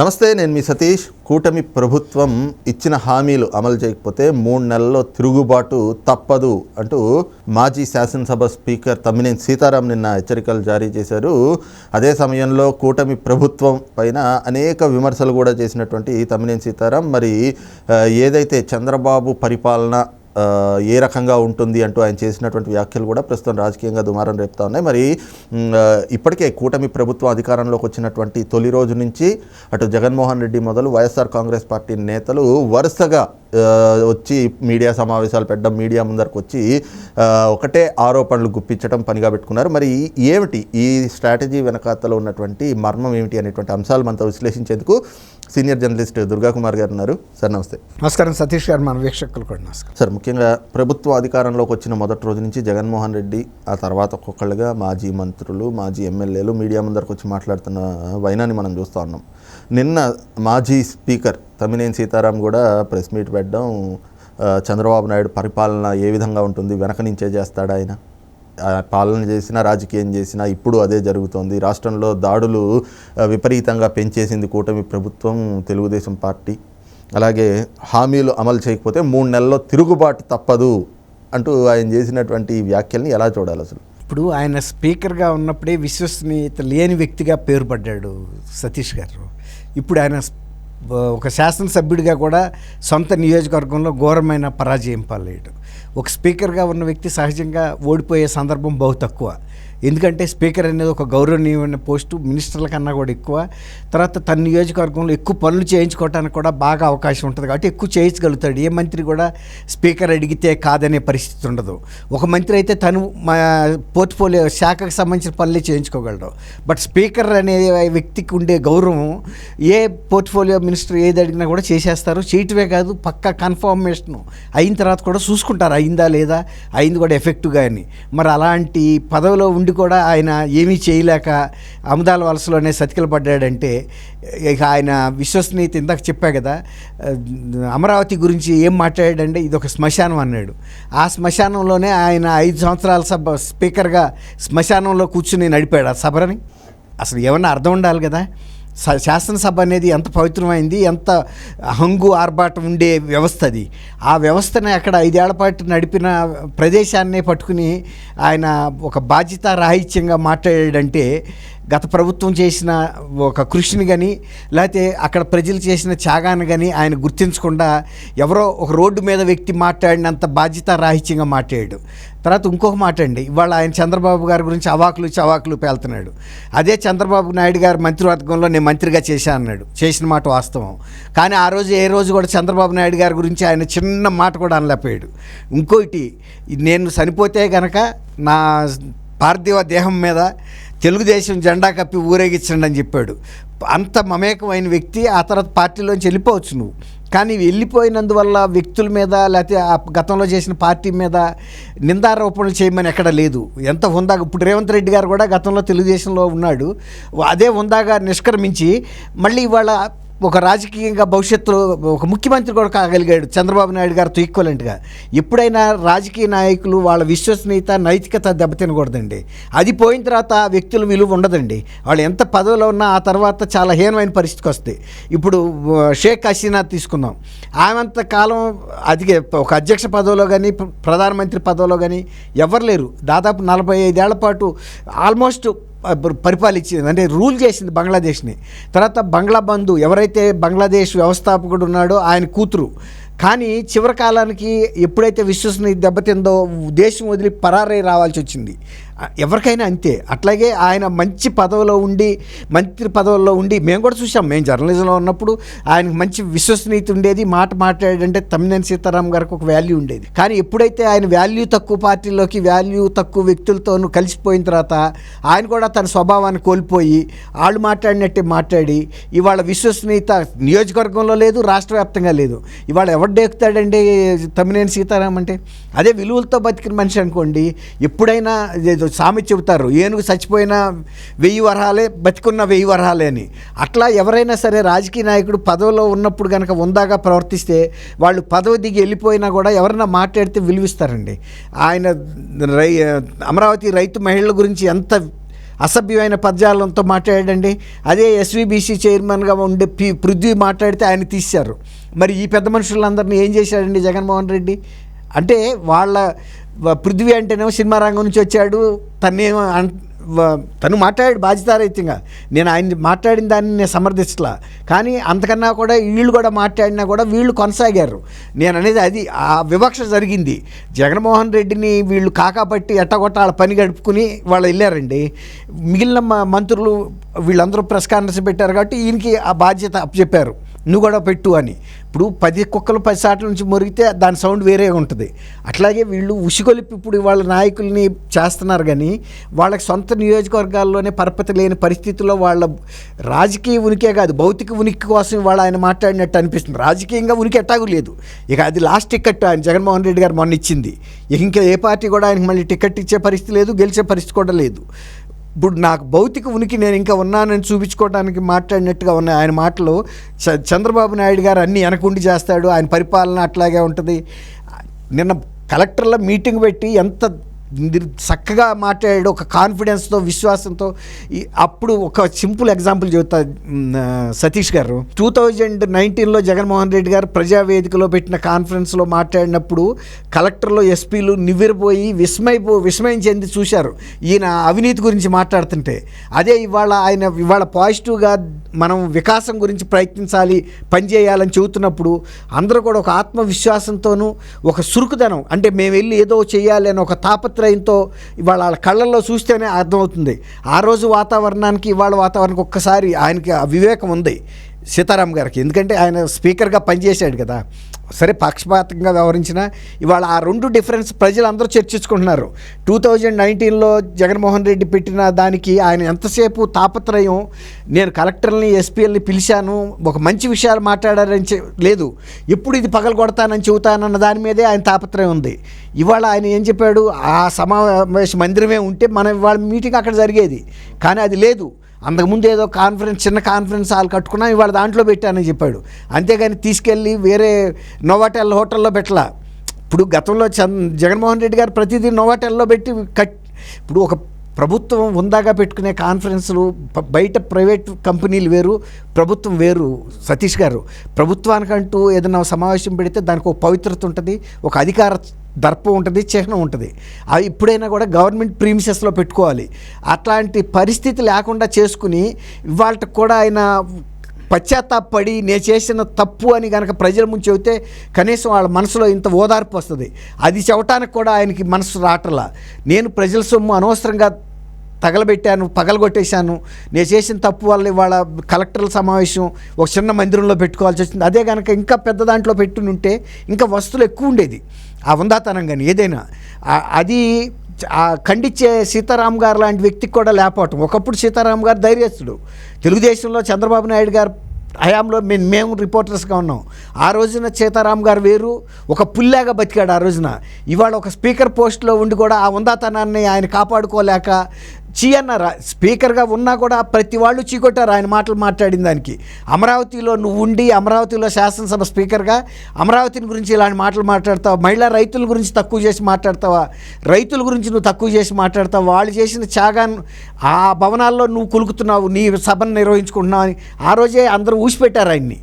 నమస్తే నేను మీ సతీష్. కూటమి ప్రభుత్వం ఇచ్చిన హామీలు అమలు చేయకపోతే మూడు నెలల్లో తిరుగుబాటు తప్పదు అంటూ మాజీ శాసనసభ స్పీకర్ తమ్మినేని సీతారాం నిన్న హెచ్చరికలు జారీ చేశారు. అదే సమయంలో కూటమి ప్రభుత్వం పైన అనేక విమర్శలు కూడా చేసినటువంటి తమ్మినేని సీతారాం. మరి ఏదైతే చంద్రబాబు పరిపాలన ఏ రకంగా ఉంటుంది అంటూ ఆయన చేసినటువంటి వ్యాఖ్యలు కూడా ప్రస్తుతం రాజకీయంగా దుమారం రేపుతా ఉన్నాయి. మరి ఇప్పటికే కూటమి ప్రభుత్వం అధికారంలోకి వచ్చినటువంటి తొలి రోజు నుంచి అటు జగన్మోహన్ రెడ్డి మొదలు వైఎస్ఆర్ కాంగ్రెస్ పార్టీ నేతలు వరుసగా వచ్చి మీడియా సమావేశాలు పెట్టడం మీడియా ముందరకు వచ్చి ఒకటే ఆరోపణలు గుప్పించడం పనిగా పెట్టుకున్నారు. మరి ఏమిటి ఈ స్ట్రాటజీ వెనకాతలో ఉన్నటువంటి మర్మం ఏమిటి అనేటువంటి అంశాలు మనతో విశ్లేషించేందుకు సీనియర్ జర్నలిస్ట్ దుర్గాకుమార్ గారు ఉన్నారు. సార్ నమస్తే. నమస్కారం. సతీష్ గారు మన వీక్షకులు కూడా నమస్కారం. సార్ ముఖ్యంగా ముఖ్యంగా ప్రభుత్వ అధికారంలోకి వచ్చిన మొదటి రోజు నుంచి జగన్మోహన్ రెడ్డి ఆ తర్వాత ఒక్కొక్కళ్ళుగా మాజీ మంత్రులు మాజీ ఎమ్మెల్యేలు మీడియా ముందరకు వచ్చి మాట్లాడుతున్న వైనాన్ని మనం చూస్తూ ఉన్నాం. నిన్న మాజీ స్పీకర్ తమ్మినేని సీతారాం కూడా ప్రెస్ మీట్ పెట్టడం చంద్రబాబు నాయుడు పరిపాలన ఏ విధంగా ఉంటుంది వెనక నుంచే చేస్తాడు ఆయన? పాలన చేసినా రాజకీయం చేసినా ఇప్పుడు అదే జరుగుతోంది. రాష్ట్రంలో దాడులు విపరీతంగా పెంచేసింది కూటమి ప్రభుత్వం తెలుగుదేశం పార్టీ. అలాగే హామీలు అమలు చేయకపోతే మూడు నెలల్లో తిరుగుబాటు తప్పదు అంటూ ఆయన చేసినటువంటి వ్యాఖ్యల్ని ఎలా చూడాలి అసలు? ఇప్పుడు ఆయన స్పీకర్గా ఉన్నప్పుడే విశ్వసనీయత లేని వ్యక్తిగా పేరు పడ్డాడు సతీష్ గారు. ఇప్పుడు ఆయన ఒక శాసనసభ్యుడిగా కూడా సొంత నియోజకవర్గంలో ఘోరమైన పరాజయం పాలయ్యాడు. ఒక స్పీకర్గా ఉన్న వ్యక్తి సహజంగా ఓడిపోయే సందర్భం బహు తక్కువ. ఎందుకంటే స్పీకర్ అనేది ఒక గౌరవనీయమైన పోస్టు మినిస్టర్ల కన్నా కూడా ఎక్కువ. తర్వాత తన నియోజకవర్గంలో ఎక్కువ పనులు చేయించుకోవడానికి కూడా బాగా అవకాశం ఉంటుంది కాబట్టి ఎక్కువ చేయించగలుగుతాడు. ఏ మంత్రి కూడా స్పీకర్ అడిగితే కాదనే పరిస్థితి ఉండదు. ఒక మంత్రి అయితే తను మా పోర్ట్ఫోలియో శాఖకు సంబంధించిన పనులే చేయించుకోగలడు. బట్ స్పీకర్ అనే వ్యక్తికి ఉండే గౌరవం ఏ పోర్ట్ఫోలియో మినిస్టర్ ఏది అడిగినా కూడా చేసేస్తారు. చేయటమే కాదు పక్కా కన్ఫర్మేషన్ అయిన తర్వాత కూడా చూసుకుంటారు. అయిందా లేదా? అయింది కూడా ఎఫెక్టివ్గా అని మరి అలాంటి పదవిలో ఉండి కూడా ఆయన ఏమీ చేయలేక అమదాల వలసలోనే సతికిల పడ్డాడంటే ఇక ఆయన విశ్వసనీయత ఇందాక చెప్పా కదా అమరావతి గురించి ఏం మాట్లాడాడంటే ఇది ఒక శ్మశానం అన్నాడు. ఆ శ్మశానంలోనే ఆయన ఐదు సంవత్సరాల సభ స్పీకర్గా శ్మశానంలో కూర్చుని నడిపాడు ఆ సభని. అసలు ఏమన్నా అర్థం ఉండాలి కదా? శాసనసభ అనేది ఎంత పవిత్రమైంది ఎంత హంగు ఆర్భాటం ఉండే వ్యవస్థ అది. ఆ వ్యవస్థని అక్కడ ఐదేళ్ళ పాటు నడిపిన ప్రదేశాన్నే పట్టుకుని ఆయన ఒక బాధ్యత రాహిత్యంగా మాట్లాడాడంటే గత ప్రభుత్వం చేసిన ఒక కృషిని కానీ లేకపోతే అక్కడ ప్రజలు చేసిన త్యాగాన్ని కానీ ఆయన గుర్తించకుండా ఎవరో ఒక రోడ్డు మీద వ్యక్తి మాట్లాడినంత బాధ్యత రాహిత్యంగా మాట్లాడాడు. తర్వాత ఇంకొక మాట అండి ఇవాళ ఆయన చంద్రబాబు గారి గురించి అవాకులు చవాకులు పేలుతున్నాడు. అదే చంద్రబాబు నాయుడు గారు మంత్రివర్గంలో నేను మంత్రిగా చేశాను అన్నాడు. చేసిన మాట వాస్తవం. కానీ ఆ రోజు ఏ రోజు కూడా చంద్రబాబు నాయుడు గారి గురించి ఆయన చిన్న మాట కూడా అనలేకపోయాడు. ఇంకోటి నేను చనిపోతే గనక నా పార్థివ దేహం మీద తెలుగుదేశం జెండా కప్పి ఊరేగించండి అని చెప్పాడు. అంత మమేకమైన వ్యక్తి ఆ తర్వాత పార్టీలోంచి వెళ్ళిపోవచ్చు నువ్వు. కానీ వెళ్ళిపోయినందువల్ల వ్యక్తుల మీద లేకపోతే ఆ గతంలో చేసిన పార్టీ మీద నిందారోపణలు చేయమని ఎక్కడ లేదు. ఎంత హుందాగా ఇప్పుడు రేవంత్ రెడ్డి గారు కూడా గతంలో తెలుగుదేశంలో ఉన్నాడు. అదే హుందాగా నిష్క్రమించి మళ్ళీ ఇవాళ ఒక రాజకీయంగా భవిష్యత్తులో ఒక ముఖ్యమంత్రి కూడా కాగలిగాడు చంద్రబాబు నాయుడు గారితో ఈక్వలెంట్గా ఎప్పుడైనా రాజకీయ నాయకులు వాళ్ళ విశ్వసనీయత నైతికత దెబ్బతినకూడదండి. అది పోయిన తర్వాత ఆ వ్యక్తుల విలువ ఉండదండి. వాళ్ళు ఎంత పదవిలో ఉన్నా ఆ తర్వాత చాలా హీనమైన పరిస్థితికి వస్తాయి. ఇప్పుడు షేక్ హసీనా తీసుకుందాం. ఆమెంత కాలం అది ఒక అధ్యక్ష పదవిలో కానీ ప్రధానమంత్రి పదవిలో కానీ ఎవరు లేరు. దాదాపు నలభై ఐదేళ్ళ పాటు ఆల్మోస్ట్ పరిపాలించింది. అంటే రూల్ చేసింది బంగ్లాదేశ్ని. తర్వాత బంగ్లా బంధు ఎవరైతే బంగ్లాదేశ్ వ్యవస్థాపకుడు ఉన్నాడో ఆయన కూతురు. కానీ చివరి కాలానికి ఎప్పుడైతే విశ్వసనీయ దెబ్బతిందో దేశం వదిలి పరారై రావాల్సి వచ్చింది. ఎవరికైనా అంతే. అట్లాగే ఆయన మంచి పదవిలో ఉండి మంత్రి పదవుల్లో ఉండి మేము కూడా చూసాం మేము జర్నలిజంలో ఉన్నప్పుడు ఆయనకు మంచి విశ్వసనీయత ఉండేది మాట మాట్లాడంటే తమ్మినేని సీతారాం గారికి ఒక వాల్యూ ఉండేది. కానీ ఎప్పుడైతే ఆయన వాల్యూ తక్కువ పార్టీలోకి వాల్యూ తక్కువ వ్యక్తులతోనూ కలిసిపోయిన తర్వాత ఆయన కూడా తన స్వభావాన్ని కోల్పోయి వాళ్ళు మాట్లాడినట్టే మాట్లాడి ఇవాళ విశ్వసనీయత నియోజకవర్గంలో లేదు రాష్ట్ర వ్యాప్తంగా లేదు. ఇవాళ ఎవరు డేకుతాడండి తమ్మినేని సీతారాం అంటే? అదే విలువలతో బతికిన మనిషి అనుకోండి ఎప్పుడైనా సామె చెబుతారు ఏనుగు చచ్చిపోయిన వెయ్యి వరహాలే బతికున్న వెయ్యి వరహాలే అని. అట్లా ఎవరైనా సరే రాజకీయ నాయకుడు పదవిలో ఉన్నప్పుడు కనుక ఉందాగా ప్రవర్తిస్తే వాళ్ళు పదవి దిగి వెళ్ళిపోయినా కూడా ఎవరైనా మాట్లాడితే విలువిస్తారండి. ఆయన రై అమరావతి రైతు మహిళల గురించి ఎంత అసభ్యమైన పద్యాలంతో మాట్లాడండి అదే ఎస్వీబీసీ చైర్మన్గా ఉండే పి పృథ్వీ మాట్లాడితే ఆయన తీశారు. మరి ఈ పెద్ద మనుషులందరినీ ఏం చేశాడండి జగన్మోహన్ రెడ్డి? అంటే వాళ్ళ పృథ్వీ అంటేనేమో సినిమా రంగం నుంచి వచ్చాడు. తనేమో అన్- తను మాట్లాడాడు బాధ్యతారహితంగా. నేను ఆయన మాట్లాడిన దాన్ని నేను సమర్థించలా కానీ అంతకన్నా కూడా వీళ్ళు కూడా మాట్లాడినా కూడా వీళ్ళు కొనసాగారు. నేను అనేది అది ఆ వివక్ష జరిగింది. జగన్మోహన్ రెడ్డిని వీళ్ళు కాకాపట్టి ఎట్టగొట్ట వాళ్ళ పని గడుపుకుని వాళ్ళు వెళ్ళారండి. మిగిలిన మ- మంత్రులు వీళ్ళందరూ ప్రెస్ కాన్ఫరెన్స్ పెట్టారు కాబట్టి ఈయనకి ఆ బాధ్యత అప్పచెప్పారు. నువ్వు కూడా పెట్టు అని. ఇప్పుడు పది కుక్కలు పది సాట్ల నుంచి మురిగితే దాని సౌండ్ వేరే ఉంటుంది. అట్లాగే వీళ్ళు ఉసిగొలిపి ఇప్పుడు వాళ్ళ నాయకుల్ని చేస్తున్నారు కానీ వాళ్ళకి సొంత నియోజకవర్గాల్లోనే పరపతి లేని పరిస్థితుల్లో వాళ్ళ రాజకీయ ఉనికే కాదు భౌతిక ఉనికి కోసం వాళ్ళు ఆయన మాట్లాడినట్టు అనిపిస్తుంది. రాజకీయంగా ఉనికి ఎట్టాగు లేదు. ఇక అది లాస్ట్ టికెట్ ఆయన జగన్మోహన్ రెడ్డి గారు మొన్న ఇచ్చింది. ఇంకా ఏ పార్టీ కూడా ఆయనకి మళ్ళీ టికెట్ ఇచ్చే పరిస్థితి లేదు గెలిచే పరిస్థితి కూడా లేదు. ఇప్పుడు నాకు భౌతిక ఉనికి నేను ఇంకా ఉన్నానని చూపించుకోవడానికి మాట్లాడినట్టుగా ఉన్నాయి. ఆయన మాటలు చ- చంద్రబాబు నాయుడు గారు అన్నీ వెనకుండి చేస్తాడు. ఆయన పరిపాలన అట్లాగే ఉంటుంది. నిన్న కలెక్టర్ల మీటింగ్ పెట్టి ఎంత చక్కగా మాట్లాడాడు ఒక కాన్ఫిడెన్స్తో విశ్వాసంతో. అప్పుడు ఒక సింపుల్ ఎగ్జాంపుల్ చెబుతా సతీష్ గారు. టూ థౌజండ్ నైన్టీన్లో జగన్మోహన్ రెడ్డి గారు ప్రజావేదికలో పెట్టిన కాన్ఫరెన్స్లో మాట్లాడినప్పుడు కలెక్టర్లు ఎస్పీలు నివ్వెరపోయి విస్మయపో విస్మయం చెంది చూశారు. ఈయన అవినీతి గురించి మాట్లాడుతుంటే. అదే ఇవాళ ఆయన ఇవాళ పాజిటివ్గా మనం వికాసం గురించి ప్రయత్నించాలి పనిచేయాలని చెబుతున్నప్పుడు అందరూ కూడా ఒక ఆత్మవిశ్వాసంతోనూ ఒక సురుకుదనం అంటే మేము వెళ్ళి ఏదో చేయాలి అని ఒక తాపత్రయంతో ఇవాళ వాళ్ళ కళ్ళల్లో చూస్తేనే అర్థమవుతుంది. ఆ రోజు వాతావరణానికి ఇవాళ వాతావరణానికి ఒక్కసారి ఆయనకి ఆ వివేకం ఉంది. సీతారాం గారికి. ఎందుకంటే ఆయన స్పీకర్గా పనిచేశాడు కదా. సరే పక్షపాతంగా వ్యవహరించిన ఇవాళ ఆ రెండు డిఫరెన్స్ ప్రజలందరూ చర్చించుకుంటున్నారు. టూ థౌజండ్ నైన్టీన్లో జగన్మోహన్ రెడ్డి పెట్టిన దానికి ఆయన ఎంతసేపు తాపత్రయం? నేను కలెక్టర్ని ఎస్పీఎల్ని పిలిచాను. ఒక మంచి విషయాలు మాట్లాడారని చె- లేదు. ఎప్పుడు ఇది పగలు కొడతానని చెబుతానన్న దాని మీదే ఆయన తాపత్రయం ఉంది. ఇవాళ ఆయన ఏం చెప్పాడు? ఆ సమావేశ మందిరమే ఉంటే మనం ఇవాళ మీటింగ్ అక్కడ జరిగేది. కానీ అది లేదు. అంతకుముందు ఏదో కాన్ఫరెన్స్ చిన్న కాన్ఫరెన్స్ హాల్ కట్టుకున్నా ఇవాళ దాంట్లో పెట్టానని చెప్పాడు. అంతేగాని తీసుకెళ్ళి వేరే నోవాటెల్ హోటల్లో పెట్టలా. ఇప్పుడు గతంలో చంద్ జగన్మోహన్ రెడ్డి గారు ప్రతిదీ నోవాటెల్లో పెట్టి కట్ ఇప్పుడు ఒక ప్రభుత్వం ఉందాగా పెట్టుకునే కాన్ఫరెన్సులు బయట ప్రైవేట్ కంపెనీలు వేరు ప్రభుత్వం వేరు. సతీష్ గారు ప్రభుత్వానికంటూ ఏదైనా సమావేశం పెడితే దానికి ఒక పవిత్రత ఉంటుంది ఒక అధికార దర్పం ఉంటుంది చిహ్నం ఉంటుంది. అవి ఇప్పుడైనా కూడా గవర్నమెంట్ ప్రీమిసెస్లో పెట్టుకోవాలి. అట్లాంటి పరిస్థితి లేకుండా చేసుకుని ఇవాళ కూడా ఆయన పశ్చాత్తాపడి నేను చేసిన తప్పు అని కనుక ప్రజల ముందు చెబితే కనీసం వాళ్ళ మనసులో ఇంత ఓదార్పు వస్తుంది. అది చెప్పటానికి కూడా ఆయనకి మనసు రాటలా నేను ప్రజల సొమ్ము అనవసరంగా తగలబెట్టాను పగలగొట్టేశాను. నేను చేసిన తప్పు వల్ల ఇవాళ కలెక్టర్ల సమావేశం ఒక చిన్న మందిరంలో పెట్టుకోవాల్సి వచ్చింది. అదే కనుక ఇంకా పెద్ద దాంట్లో పెట్టుని ఉంటే ఇంకా వస్తువులు ఎక్కువ ఉండేది. ఆ ఉందాతనం కానీ ఏదైనా అది ఆ ఖండించే సీతారాం గారు లాంటి వ్యక్తికి కూడా లేకపోవటం. ఒకప్పుడు సీతారాం గారు ధైర్యస్తుడు. తెలుగుదేశంలో చంద్రబాబు నాయుడు గారు హయాంలో మేము మేము రిపోర్టర్స్గా ఉన్నాం. ఆ రోజున సీతారాం గారు వేరు ఒక పుల్లాగా బతికాడు ఆ రోజున. ఇవాళ ఒక స్పీకర్ పోస్ట్లో ఉండి కూడా ఆ ఉందాతనాన్ని ఆయన కాపాడుకోలేక చీ అన్నారు స్పీకర్గా ఉన్నా కూడా ప్రతి వాళ్ళు చీకొట్టారు ఆయన మాటలు మాట్లాడిన దానికి. అమరావతిలో నువ్వు ఉండి అమరావతిలో శాసనసభ స్పీకర్గా అమరావతిని గురించి ఇలాంటి మాటలు మాట్లాడతావా? మహిళా రైతుల గురించి తక్కువ చేసి మాట్లాడతావా? రైతుల గురించి నువ్వు తక్కువ చేసి మాట్లాడతావు? వాళ్ళు చేసిన త్యాగాన్ని ఆ భవనాల్లో నువ్వు కులుకుతున్నావు నీ సభను నిర్వహించుకుంటున్నావు అని ఆ రోజే అందరూ ఊసిపెట్టారు ఆయన్ని.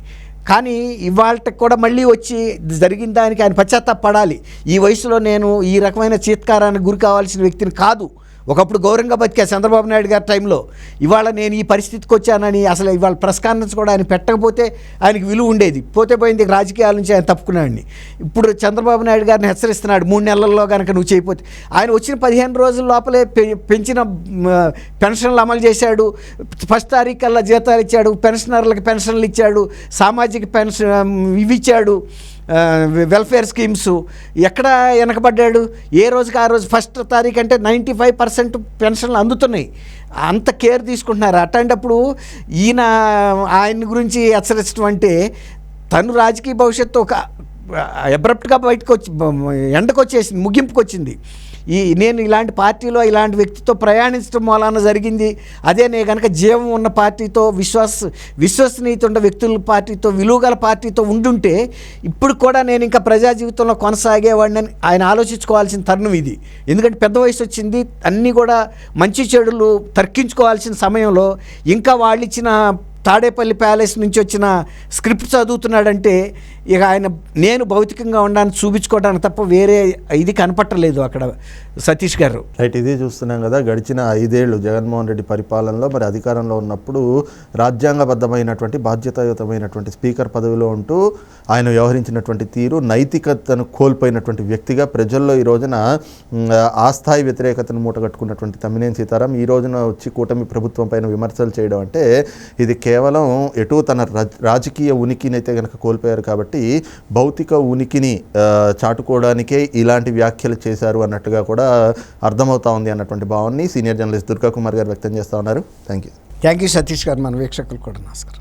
కానీ ఇవాళకి కూడా మళ్ళీ వచ్చి జరిగిన దానికి ఆయన పశ్చాత్తాపడాలి. ఈ వయసులో నేను ఈ రకమైన చీత్కారానికి గురి కావాల్సిన వ్యక్తిని కాదు. ఒకప్పుడు గౌరవంగా బతికా చంద్రబాబు నాయుడు గారి టైంలో ఇవాళ నేను ఈ పరిస్థితికి వచ్చానని అసలు ఇవాళ ప్రెస్ కాన్ఫరెన్స్ కూడా ఆయన పెట్టకపోతే ఆయనకి విలువ ఉండేది. పోతే పోయింది రాజకీయాల నుంచి ఆయన తప్పుకున్నాడని. ఇప్పుడు చంద్రబాబు నాయుడు గారిని హెచ్చరిస్తున్నాడు. మూడు నెలల్లో కనుక నువ్వు చేయకపోతే. ఆయన వచ్చిన పదిహేను రోజుల లోపలే పె- పెంచిన పెన్షన్లు అమలు చేశాడు. ఫస్ట్ తారీఖు కల్లా జీతాలు ఇచ్చాడు. పెన్షనర్లకు పెన్షన్లు ఇచ్చాడు. సామాజిక పెన్షన్ ఇవి ఇచ్చాడు. వెల్ఫేర్ స్కీమ్స్ ఎక్కడ వెనకబడ్డాడు? ఏ రోజుకి ఆ రోజు ఫస్ట్ తారీఖు అంటే నైంటీ ఫైవ్ పర్సెంట్ పెన్షన్లు అందుతున్నాయి. అంత కేర్ తీసుకుంటున్నారు. అట్లాంటప్పుడు ఈయన ఆయన గురించి హెచ్చరించడం అంటే తను రాజకీయ భవిష్యత్తు ఒక అబ్రప్ట్గా బయటకు వచ్చి ఎండకు వచ్చేసింది ముగింపుకు వచ్చింది. ఈ నేను ఇలాంటి పార్టీలో ఇలాంటి వ్యక్తితో ప్రయాణించడం మూలాన జరిగింది. అదే నేను కనుక జీవం ఉన్న పార్టీతో విశ్వాస విశ్వసనీయత ఉన్న వ్యక్తుల పార్టీతో విలువగల పార్టీతో ఉండుంటే ఇప్పుడు కూడా నేను ఇంకా ప్రజా జీవితంలో కొనసాగేవాడిని ఆయన ఆలోచించుకోవాల్సిన తరుణం ఇది. ఎందుకంటే పెద్ద వయసు వచ్చింది అన్నీ కూడా మంచి చెడులు తర్కించుకోవాల్సిన సమయంలో ఇంకా వాళ్ళు ఇచ్చిన తాడేపల్లి ప్యాలెస్ నుంచి వచ్చిన స్క్రిప్ట్ చదువుతున్నాడంటే ఇక ఆయన నేను భౌతికంగా ఉండడానికి చూపించుకోవడానికి తప్ప వేరే ఇది కనపట్టలేదు అక్కడ సతీష్ గారు. రైట్ ఇది చూస్తున్నాం కదా గడిచిన ఐదేళ్ళు జగన్మోహన్ రెడ్డి పరిపాలనలో మరి అధికారంలో ఉన్నప్పుడు రాజ్యాంగబద్ధమైనటువంటి బాధ్యతాయుతమైనటువంటి స్పీకర్ పదవిలో ఉంటూ ఆయన వ్యవహరించినటువంటి తీరు నైతికతను కోల్పోయినటువంటి వ్యక్తిగా ప్రజల్లో ఈ రోజున ఆ స్థాయి వ్యతిరేకతను మూటగట్టుకున్నటువంటి తమ్మినేని సీతారాం ఈ రోజున వచ్చి కూటమి ప్రభుత్వం పైన విమర్శలు చేయడం అంటే ఇది కేవలం ఎటు తన రాజకీయ ఉనికినైతే కనుక కోల్పోయారు కాబట్టి భౌతిక ఉనికిని చాటుకోవడానికే ఇలాంటి వ్యాఖ్యలు చేశారు అన్నట్టుగా కూడా అర్థమవుతా ఉంది అన్నటువంటి భావాన్ని సీనియర్ జర్నలిస్ట్ దుర్గా కుమార్ గారు వ్యక్తం చేస్తూ ఉన్నారు. Thank you thank you Satish గారు మన వీక్షకులు కూడా నమస్కారం.